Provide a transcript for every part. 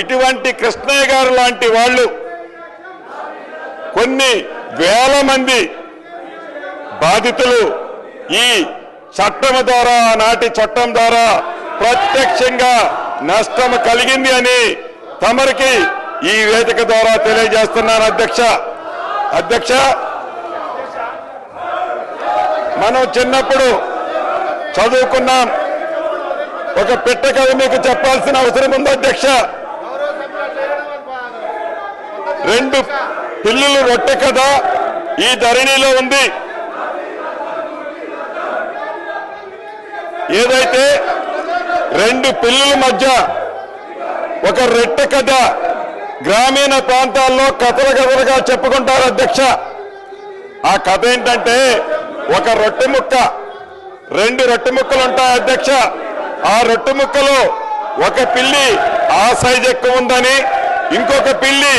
ఇటువంటి కృష్ణయ్య గారు లాంటి వాళ్ళు కొన్ని వేల మంది బాధితులు ఈ చట్టం ద్వారా నాటి చట్టం ద్వారా ప్రత్యక్షంగా నష్టం కలిగింది అని తమరికి ఈ వేదిక ద్వారా తెలియజేస్తున్నాను. అధ్యక్ష అధ్యక్ష మనం చిన్నప్పుడు చదువుకున్నాం. ఒక పిట్ట కథ మీకు చెప్పాల్సిన అవసరం ఉంది అధ్యక్ష. రెండు పిల్లులు రొట్టె కథ ఈ ధరణిలో ఉంది. ఏదైతే రెండు పిల్లుల మధ్య ఒక రొట్టె కథ గ్రామీణ ప్రాంతాల్లో కథల కథలుగా చెప్పుకుంటారు అధ్యక్ష. ఆ కథ ఏంటంటే ఒక రొట్టె ముక్క రెండు రొట్టె ముక్కలు ఉంటాయి అధ్యక్ష. ఆ రొట్టె ముక్కలో ఒక పిల్లి ఆ సైజ్ ఎక్కువ ఉందని ఇంకొక పిల్లి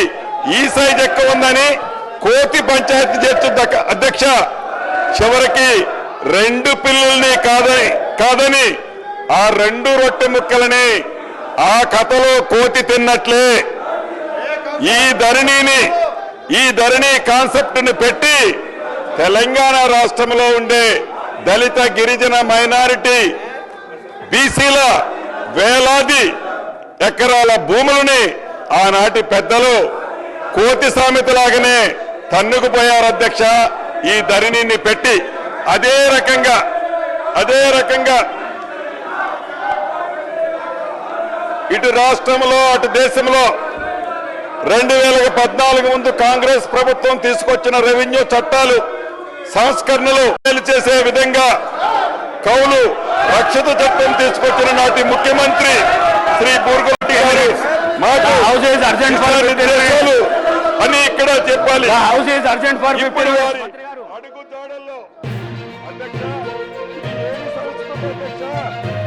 ఈ సైజ్ ఎక్కువ ఉందని కోతి పంచాయతీ చేర్చు అధ్యక్ష చివరికి రెండు పిల్లల్ని కాదని కాదని ఆ రెండు రొట్టె ముక్కలని ఆ కథలో కోతి తిన్నట్లే. ఈ ధరణిని ఈ ధరణి కాన్సెప్ట్ని పెట్టి తెలంగాణ రాష్ట్రంలో ఉండే దళిత గిరిజన మైనారిటీ బీసీల వేలాది ఎకరాల భూములని ఆనాటి పెద్దలు కోతి సామెతలాగానే తన్నుకుపోయారు అధ్యక్ష. ఈ ధరణిని పెట్టి అదే రకంగా అదే రకంగా ఇటు రాష్ట్రంలో అటు దేశంలో రెండు వేల పద్నాలుగు ముందు కాంగ్రెస్ ప్రభుత్వం తీసుకొచ్చిన రెవెన్యూ చట్టాలు సంస్కరణలు చేసే విధంగా కౌలు రక్షిత చట్టం తీసుకొచ్చిన నాటి ముఖ్యమంత్రి శ్రీ బూర్గోటి గారు మాకు ఇవ్వాలి. House is urgent for fifty అడుగు దాడల్లో అధ్యక్ష ఇది ఏడు సంవత్సరం అధ్యక్ష.